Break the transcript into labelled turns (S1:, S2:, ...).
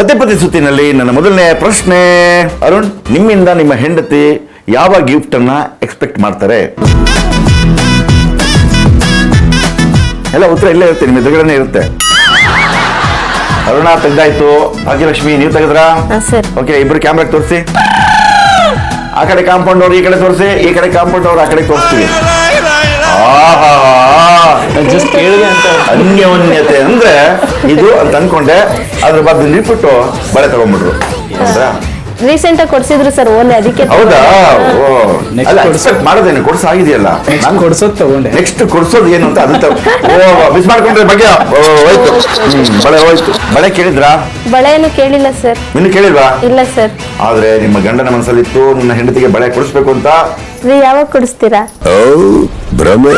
S1: ಸತ್ಯಪತಿ ಸುತ್ತಿನಲ್ಲಿ ನನ್ನ ಮೊದಲನೇ ಪ್ರಶ್ನೆ. ಅರುಣ್ ನಿಮ್ಮಿಂದ ನಿಮ್ಮ ಹೆಂಡತಿ ಯಾವ ಗಿಫ್ಟ್ ಅನ್ನ ಎಕ್ಸ್ಪೆಕ್ಟ್ ಮಾಡ್ತಾರೆ? ಎಲ್ಲ ಉತ್ತರ ಇಲ್ಲೇ ಇರುತ್ತೆ ನಿಮ್ಮ ಎದುರುಗಡೆ ಇರುತ್ತೆ. ಅರುಣ ತೆಗ್ದಾಯ್ತು. ಭಾಗ್ಯಲಕ್ಷ್ಮಿ ನೀವು ತೆಗೆದ್ರಾ?
S2: ಸರ್.
S1: ಓಕೆ ಇಬ್ರು ಕ್ಯಾಮ್ರಾ ತೋರಿಸಿ. ಆ ಕಡೆ ಕಾಂಪೌಂಡ್ ಅವ್ರು ಈ ಕಡೆ ತೋರಿಸಿ ಈ ಕಡೆ ಕಾಂಪೌಂಡ್ ಅವ್ರು ಆ ಕಡೆ ತೋರಿಸ್ತೀವಿ. ಅನ್ಯೋನ್ಯತೆ ಅಂದ್ರೆ ಇದು ಅಂತ ಅನ್ಕೊಂಡೆ. ಅದ್ರ ಬಗ್ಗೆ ನಿಲ್ಬಿಟ್ಟು ಬಳೆ ತಗೊಂಡ್ಬಿಟ್ರು. ಹೌದಾ?
S2: ರೀಸೆಂಟ್ ಆಗಿ ಕೊಡ್ಸಿದ್ರು ಸರ್ ಓಲೆ ಅದಕ್ಕೆ
S1: ಹೌದಾ? ಓ. ಅಲ್ಲ. ಎಕ್ಸ್ಪೆಕ್ಟ್ ಮಾಡೋದೇನು? ಕೊಡ್ಸ ಆಗಿದೆಯಲ್ಲ.
S3: ನೆಕ್ಸ್ಟ್ ಕೊಡ್ಸೋದ್ ತಗೊಂಡೆ.
S1: ನೆಕ್ಸ್ಟ್ ಕೊಡ್ಸೋದು ಏನು ಅಂತ ಅದು ಓ ಮಿಸ್ ಮಾಡ್ಕೊಂಡ್ರೆ ಬಗ್ಗೆ ಹೋಯ್ತು. ಹ್ಮ್ ಬಳೆ ಹೋಯ್ತು. ಬಳೆ ಕೇಳಿದ್ರಾ?
S2: ಬಳೆಯನ್ನು ಕೇಳಿಲ್ಲ ಸರ್
S1: ಇನ್ನು ಕೇಳಿಲ್ವಾ?
S2: ಇಲ್ಲ ಸರ್
S1: ಆದ್ರೆ ನಿಮ್ಮ ಗಂಡನ ಮನಸ್ಸಲ್ಲಿತ್ತು ನಿನ್ನ ಹೆಂಡತಿಗೆ ಬಳೆ ಕೊಡಿಸ್ಬೇಕು ಅಂತ.
S2: ನೀವು ಯಾವಾಗ ಕೊಡಿಸ್ತೀರಾ?
S1: ಭ್ರಮೆ.